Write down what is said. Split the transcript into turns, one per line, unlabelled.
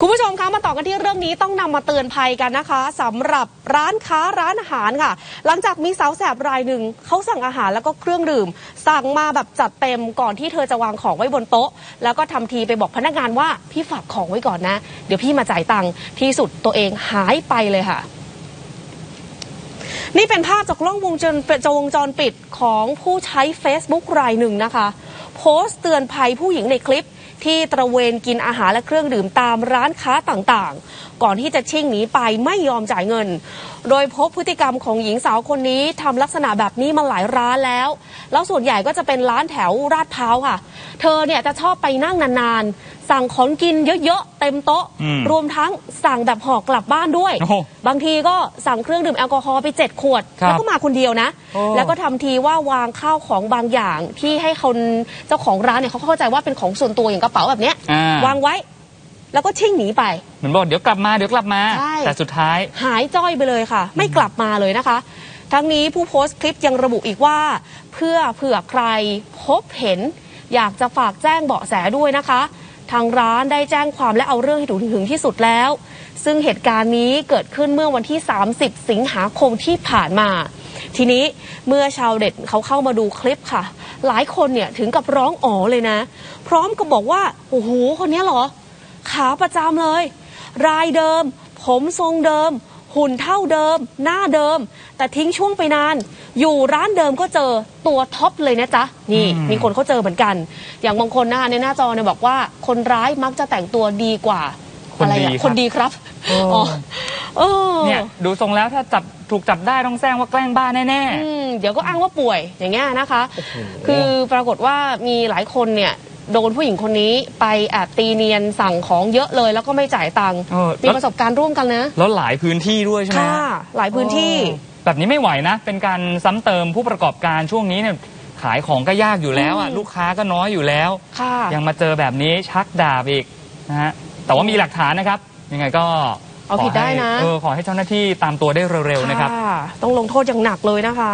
คุณผู้ชมคะมาต่อกันที่เรื่องนี้ต้องนำมาเตือนภัยกันนะคะสำหรับร้านค้าร้านอาหารค่ะ หลังจากมีสาวแสบรายหนึ่งเขาสั่งอาหารแล้วก็เครื่องดื่ม สั่งมาแบบจัดเต็มก่อนที่เธอจะวางของไว้บนโต๊ะ แล้วก็ทำทีไปบอกพนักงานว่าพี่ฝากของไว้ก่อนนะ เดี๋ยวพี่มาจ่ายตังค์ที่สุดตัวเองหายไปเลยค่ะนี่เป็นภาพจากกล้องวงจรวงจรปิดของผู้ใช้ Facebook รายหนึ่งนะคะ โพสต์เตือนภัยผู้หญิงในคลิป ที่ตระเวนกินอาหารและเครื่องดื่มตามร้านค้าต่างๆ ก่อนที่จะชิ่งหนีไปไม่ยอมจ่ายเงิน โดยพบพฤติกรรมของหญิงสาวคนนี้ทำลักษณะแบบนี้มาหลายร้านแล้ว แล้วส่วนใหญ่ก็จะเป็นร้านแถวราดพร้าวค่ะ เธอเนี่ยจะชอบไปนั่งนานๆ สั่งของกินเยอะๆ เต็มโต๊ะ
อืม
รวมทั้งสั่งแบบห่อกลับบ้านด้วย
โอ้โห
บางทีก็สั่งเครื่องดื่มแอลกอฮอล์ไป7ขวด
ครับ
แล้วก็มาคนเดียวนะ
โอ้
แล้วก็ทำทีว่าวางข้าวของบางอย่างที่ให้คนเจ้าของร้านเนี่ยเขาเข้าใจว่าเป็นของส่วนตัวอย่างกระเป๋าแบบเนี้ย
อ่าวา
งไว้ แล้วก็ชิ่งหนีไป
เหมือนบอกเดี๋ยวกลับมาเดี๋ยวกลับมา
ใช่
แต่สุดท้าย
หายจ้อยไปเลยค่ะ ไม่กลับมาเลยนะคะ ทั้งนี้ผู้โพสต์คลิปยังระบุอีกว่า เพื่อเผื่อใครพบเห็น อยากจะฝากแจ้งเบาะแสด้วยนะคะ ทางร้านได้แจ้งความและเอาเรื่องให้ถึงถึงที่สุดแล้ว ซึ่งเหตุการณ์นี้เกิดขึ้นเมื่อวันที่ 30 สิงหาคมที่ผ่านมา ทีนี้เมื่อชาวเด็ดเขาเข้ามาดูคลิปค่ะ หลายคนเนี่ยถึงกับร้องอ๋อเลยนะ พร้อมกับบอกว่าโอ้โหคนเนี้ยเหรอ ขาประจำเลย รายเดิม ผมทรงเดิม หุ่นเท่าเดิม หน้าเดิม แต่ทิ้งช่วงไปนาน อยู่ร้านเดิมก็เจอตัวท็อปเลยนะจ๊ะ นี่
อืม
มีคนเขาเจอเหมือนกัน อย่างบางคนนะคะในหน้าจอเนี่ยบอกว่าคนร้ายมักจะแต่งตัวดีกว่า
คน
อะไร
ดี
อะ
ครับ
คนดีครับ
โอ้
อ๋อเออ
เนี่ยดูทรงแล้วถ้าจับถูกจับได้ต้องแซงว่าแกล้งบ้าแน่
อืมเดี๋ยวก็อ้างว่าป่วยอย่างเงี้ยนะคะ
โอ้โห
คือปรากฏว่ามีหลายคนเนี่ย โดนผู้หญิงคนนี้ไปแอบตีเนียนสั่งของเยอะเลย แล้วก็ไม่จ่ายตังค์
เออ
มี
แล้ว
ประสบการณ์ร่วมกันนะ
ๆแล้วหลายพื้นที่ด้วยใช่ไหม
ค่ะหลายพื้นที่
โอ้แบบนี้ไม่ไหวนะ เป็นการซ้ำเติมผู้ประกอบการช่วงนี้เนี่ยขายของก็ยากอยู่แล้วอะ
อืม
ลูกค้าก็น้อยอยู่แล้ว
ค่ะ
ยังมาเจอแบบนี้ชักดาบอีกนะฮะแต่ว่ามีหลักฐานนะครับ ยังไงก็
เอาผิดได้นะ
ขอให้เออขอให้เจ้าหน้าที่ตามตัวได้เร็วๆนะครับ
ต้องลงโทษอย่างหนักเลยนะคะ